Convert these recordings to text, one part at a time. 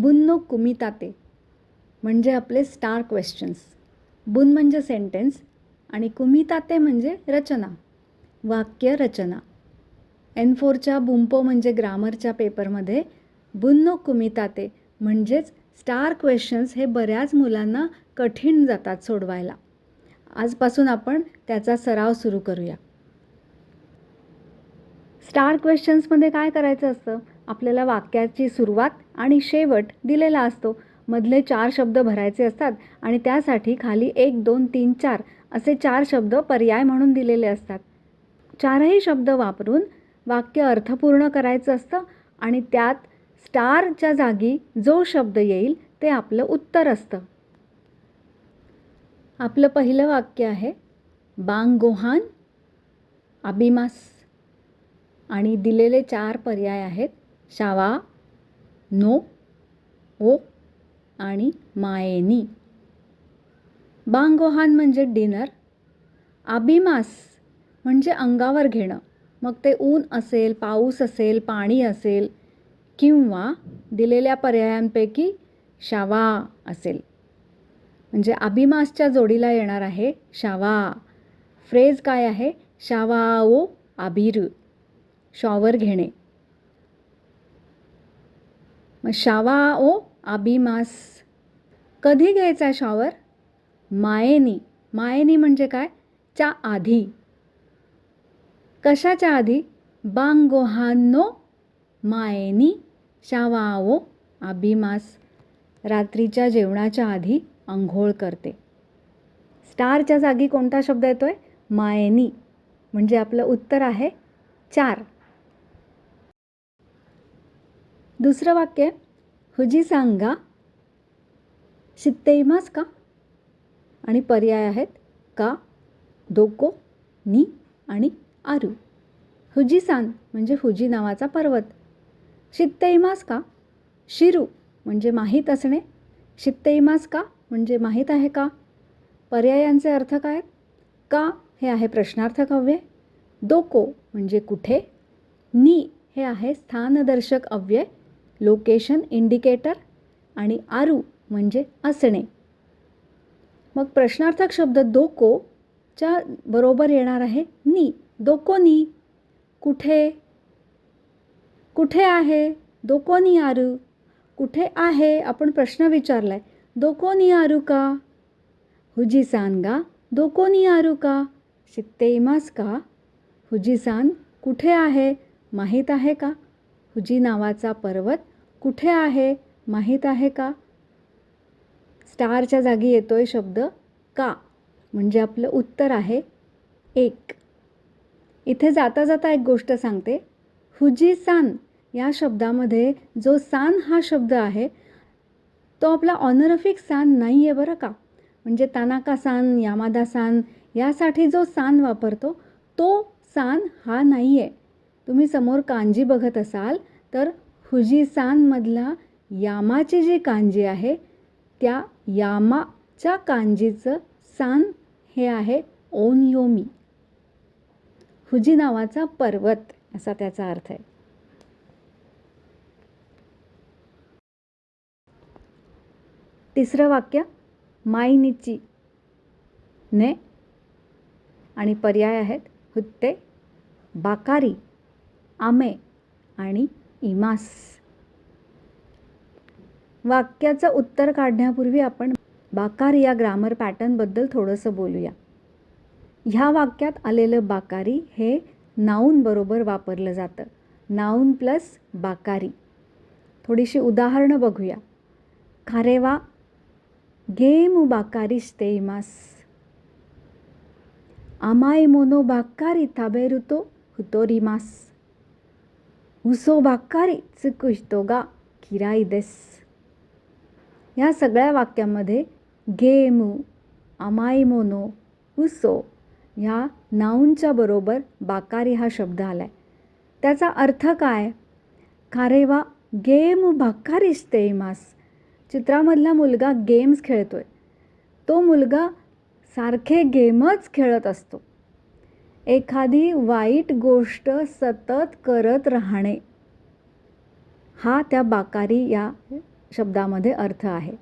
बुन्नो कुमिताते म्हणजे आपले star questions. बुन म्हणजे सेंटेन्स आणि कुमिताते म्हणजे रचना वाक्य रचना. एन फोरच्या बुंपो म्हणजे ग्रामरच्या पेपरमध्ये बुन्नो कुमिताते म्हणजेच स्टार क्वेश्चन्स हे बऱ्याच मुलांना कठीण जातात सोडवायला. आजपासून आपण त्याचा सराव सुरू करूया. स्टार क्वेश्चन्समध्ये काय करायचं असतं? आपल्याला वाक्याची सुरुवात आणि शेवट दिलेला असतो. मधले चार शब्द भरायचे असतात आणि त्यासाठी खाली एक दोन तीन चार असे चार शब्द पर्याय म्हणून दिलेले असतात. चारही शब्द वापरून वाक्य अर्थपूर्ण करायचं असतं आणि त्यात स्टारच्या जागी जो शब्द येईल ते आपलं उत्तर असतं. आपलं पहिलं वाक्य आहे बांगोहान अबिमास आणि दिलेले चार पर्याय आहेत शावा नो ओ आणि मायेनी. बांगोहान म्हणजे डिनर. आबिमास म्हणजे अंगावर घेणं. मग ते ऊन असेल पाऊस असेल पाणी असेल किंवा दिलेल्या पर्यायांपैकी शावा असेल. म्हणजे आबिमासच्या जोडीला येणार आहे शावा. फ्रेज काय आहे? शावा ओ आबिर शॉवर घेणे. मग शावा ओ आबिमास कधी घ्यायचा शॉवर मायेनी. मायेनी म्हणजे काय? च्या आधी. कशाच्या आधी? बांगोहानो मायेनी. शावाओ आबिमास रात्रीच्या जेवणाच्या आधी आंघोळ करते. स्टारच्या जागी कोणता शब्द येतोय? मायेनी. म्हणजे आपलं उत्तर आहे चार. दुसरं वाक्य हुजी सांगा शित्तेमास का? आणि पर्याय आहेत का दोको नी आणि आरू. हुजीसान म्हणजे हुजी नावाचा पर्वत. शित्तेमास का? शिरू म्हणजे माहीत असणे. शित्तेमास का? म्हणजे माहीत आहे का? पर्यायांचे अर्थ काय का हे आहे प्रश्नार्थक अव्यय दोको म्हणजे कुठे? नी हे आहे स्थानदर्शक अव्यय लोकेशन इंडिकेटर आणि आरू म्हणजे असणे. मग प्रश्नार्थक शब्द दोकोच्या बरोबर येणार आहे नी. दोकोनी कुठे? कुठे आहे? दोकोनी आरू. कुठे आहे? आपण प्रश्न विचारला आहे दोकोनी आरू का? हुजीसान गा. दोकोनी आरू का? शित्तेमास का? हुजीसान कुठे आहे? माहीत आहे का? हुजी नावाचा पर्वत कुठे आहे? माहीत आहे का? स्टारच्या जागी येतोय शब्द का? म्हणजे आपलं उत्तर आहे एक. इथे जाता जाता एक गोष्ट सांगते. हुजी सान या शब्दामध्ये जो सान हा शब्द आहे तो आपला ऑनरफिक सान नाही आहे बरं का? म्हणजे तानाका सान यामादा सान यासाठी जो सान वापरतो तो सान हा नाही आहे तुम्ही समोर कांजी बघत असाल तर हुजीसानमधला यामाची जी कांजी आहे त्या यामाच्या कांजीचं सान हे आहे ओनयोमी. हुजी नावाचा पर्वत असा त्याचा अर्थ आहे. तिसरं वाक्य मायनिची. ने आणि पर्याय आहेत हुत्ते बाकारी. आमे आणि इमास. वाक्याचं उत्तर काढण्यापूर्वी आपण बाकारी या ग्रामर पॅटर्नबद्दल थोडंसं बोलूया. ह्या वाक्यात आलेलं बाकारी हे नाऊन बरोबर वापरलं जातं. नाऊन प्लस बाकारी. थोडीशी उदाहरणं बघूया. खारेवा गेमू बाकारी इमास. आमाय मोनो बाकारी ताबेरुतो हुतोरिमास 嘘ばっかりつく人が嫌いです。या सगळ्या वाक्यामध्ये गेमू आमाई मोनो उसो ह्या नाऊनच्या बरोबर बाकारी हा शब्द आला आहे त्याचा अर्थ काय? खारेवा गेम भाकारिस्ते मास. चित्रामधला मुलगा गेम्स खेळतो आहे तो मुलगा सारखे गेमच खेळत असतो. एखादी वाईट गोष्ट सतत करत राहणे. हा त्या बाकारी या शब्दामध्ये अर्थ आहे.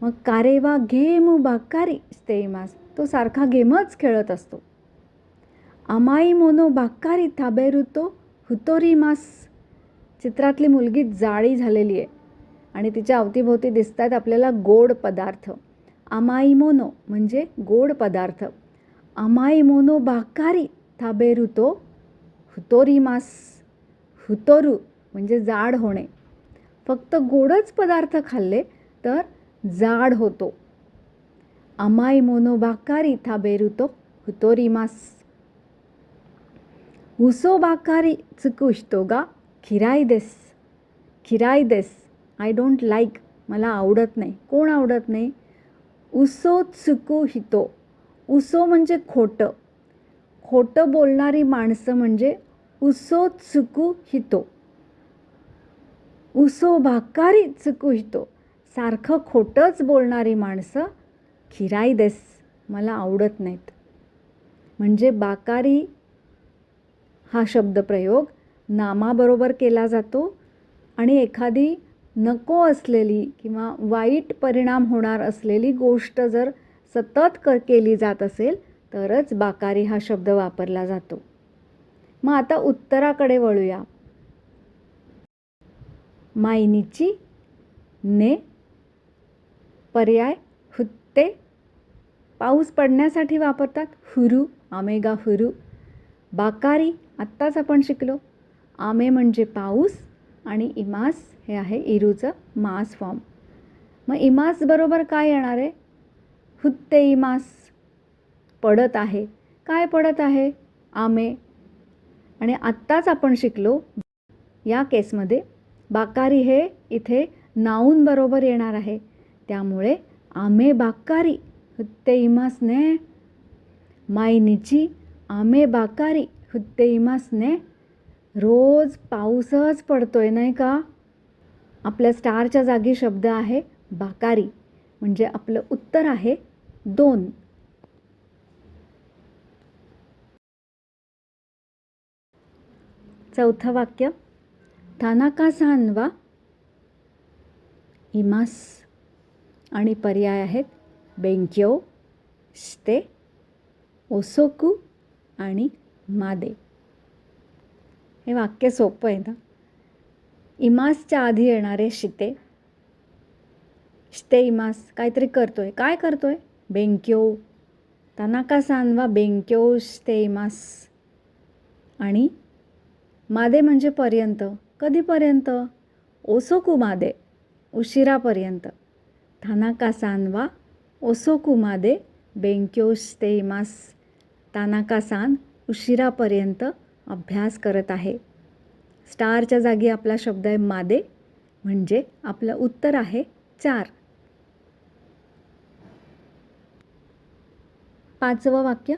मग कारेवा गेमू बाकारी स्तेमास. तो सारखा गेमच खेळत असतो. अमाई मोनो बाकारी थाबेरुतो हुतोरी मास. चित्रातली मुलगी जाळी झालेली आहे आणि तिच्या अवतीभोवती दिसत आहेत आपल्याला गोड पदार्थ. अमाई मोनो म्हणजे गोड पदार्थ. अमाई हुतोरी मास हुतोरू म्हणजे जाड होणे. फक्त गोडच पदार्थ खाल्ले तर जाड होतो. अमाई मोनो बाकारी थाबेरुतो हुतोरी मास उसो बाकारी चुकुशतो गा खिराई देस खिराई देस आय डोंट लाईक मला आवडत नाही. कोण आवडत नाही? उसो चुकू हितो उसो म्हणजे खोटं. खोटं बोलणारी माणसं म्हणजे उसो चुकू हितो. उसो भाकारी चुकू हितो. सारखं खोटंच बोलणारी माणसं खिराई देस मला आवडत नाहीत. म्हणजे बाकारी हा शब्दप्रयोग नामाबरोबर केला जातो आणि एखादी नको असलेली किंवा वाईट परिणाम होणार असलेली गोष्ट जर सतत क केली जात असेल तरच बाकारी हा शब्द वापरला जातो. मग आता उत्तराकडे वळूया. मायनीची ने पर्याय हुत्ते पाऊस पडण्यासाठी वापरतात. हुरू आमेगा हुरू. बाकारी आत्ताच आपण शिकलो. आमे म्हणजे पाऊस आणि इमास हे आहे इरूचं मास फॉर्म. मग इमास बरोबर काय येणार आहे? हुत्ते पडत आहे. काय पडत आहे? आमे. आणि आत्ताच आपण शिकलो या केसमध्ये बाकारी हे इथे नाऊन बरोबर येणार आहे. त्यामुळे आमे बाकारी हुत्ते इमासने मायनीची आमे बाकारी हुत्ते इमासने रोज पाऊसच पडतोय नाही का? आपल्या स्टारच्या जागी शब्द आहे बाकारी. म्हणजे आपलं उत्तर आहे दोन. चौथं वाक्य थानाका सानवा इमास. आणि पर्याय आहेत बेंक्यो स्ते ओसोकू आणि मादे. हे वाक्य सोपं आहे ना. इमासच्या आधी येणारे शिते स्टेमास काहीतरी करतो आहे काय करतो आहे बेंक्यो तनाका सांवा बेंक्यो स्टेमास आणि मादे म्हणजे पर्यंत. कधीपर्यंत? ओसोकू मादे उशिरापर्यंत. थानाका सांवा ओसोकू मादे बेंक्यो शिते तानाका सान उशिरापर्यंत अभ्यास करत आहे. स्टारच्या जागी आपला शब्द आहे मादे. म्हणजे आपलं उत्तर आहे चार. पाचवं वाक्य.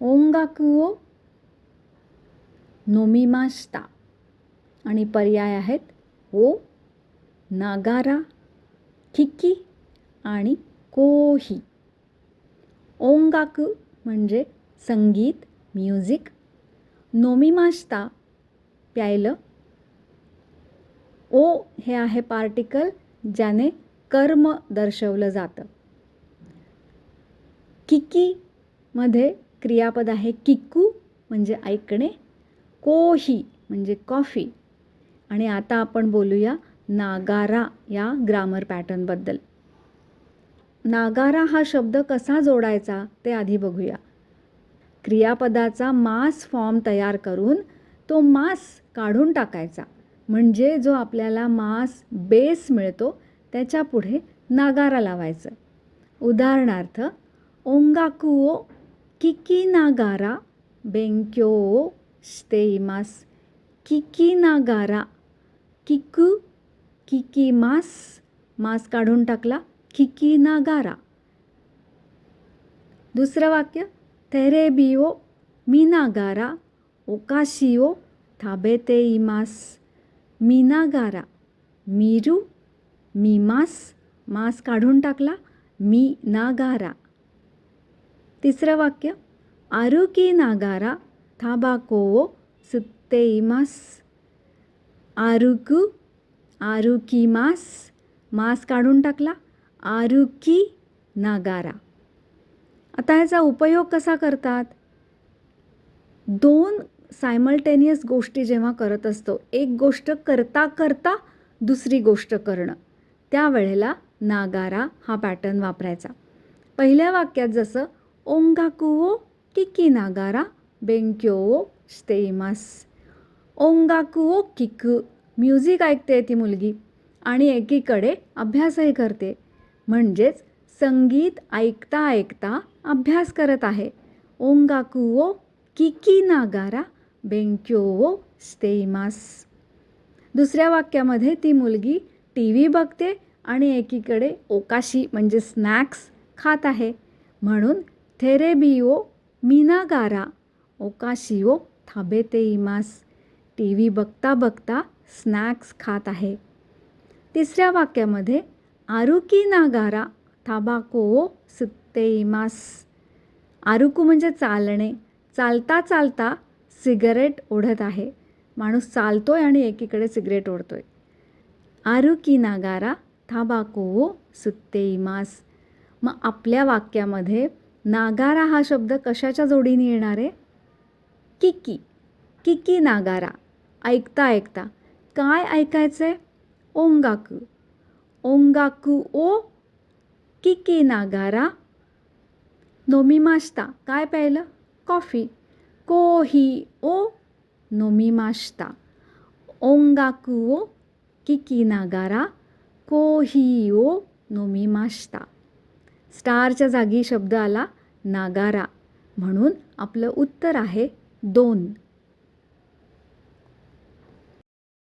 ओंगाकुओ नोमिमास्ता आणि पर्याय आहेत ओ नागारा किकी आणि कोही. ओंगाकू म्हणजे संगीत म्युझिक. नोमिमास्ता प्यायलं. ओ हे आहे पार्टिकल ज्याने कर्म दर्शवलं जातं. किकीमध्ये क्रियापद आहे किक्कू म्हणजे ऐकणे. कोही म्हणजे कॉफी. आणि आता आपण बोलूया नागारा या ग्रामर पॅटर्नबद्दल नागारा हा शब्द कसा जोडायचा ते आधी बघूया. क्रियापदाचा मास फॉर्म तयार करून तो मास काढून टाकायचा. म्हणजे जो आपल्याला मास बेस मिळतो त्याच्या पुढे नागारा लावायचं. उदाहरणार्थ ओंगाकुओ किकी नागारा बेंक्यो स्तेमास किकी नागारा किकू किकी मास मास काढून टाकला किकी नागारा दुसरं वाक्य तेरेबिओ मिनागारा ओकाशिओ थाबेते इमास मिनागारा मीरू मीमास मास काढून टाकला मी नागारा तिसरं वाक्य आरुकी नागारा थाबाकोवो सुत्तेईमास. आरुकू आरुकी मास मास काढून टाकला आरुकी नागारा. आता ह्याचा उपयोग कसा करतात? दोन सायमल्टेनियस गोष्टी जेव्हा करत असतो एक गोष्ट करता करता दुसरी गोष्ट करणं. त्यावेळेला नागारा हा पॅटर्न वापरायचा. पहिल्या वाक्यात जसं ओंगाकुओ किकी नागारा स्टेमास ओंगाकुओ म्युझिक ऐकते ती मुलगी आणि एकीकडे अभ्यासही करते म्हणजेच संगीत ऐकता ऐकता अभ्यास करत आहे ओंगाकुओ किकी नागारा बेंक्योओ स्टेमास दुसऱ्या वाक्यामध्ये ती मुलगी टी व्ही बघते आणि एकीकडे ओकाशी म्हणजे स्नॅक्स खात आहे म्हणून थेरेबिओ मीनागारा ओकाशिओ थाबेते इमास टी व्ही बघता बघता स्नॅक्स खात आहे तिसऱ्या वाक्यामध्ये आरुकी नागारा थाबाको सुत्ते इमास आरुकू म्हणजे चालणे चालता चालता सिगरेट ओढत आहे माणूस चालतोय आणि एकीकडे सिगरेट ओढतोय आरुकी नागारा थाबाको सुत्ते इमास मग आपल्या वाक्यामध्ये नागारा हा शब्द कशाच्या जोडीने येणार? आहे किकी किकी नागारा. ऐकता ऐकता. काय ऐकायचं आहे ओंगाकू. ओंगाकू ओ किकी नागारा. नोमी माश्ता काय प्यायलं? कॉफी. कोही ओ नोमी माश्ता ओंगाकू ओ किकी नागारा. कोही ओ नोमी माश्ता स्टारच्या जागी शब्द आला नागारा. म्हणून आपलं उत्तर आहे दोन.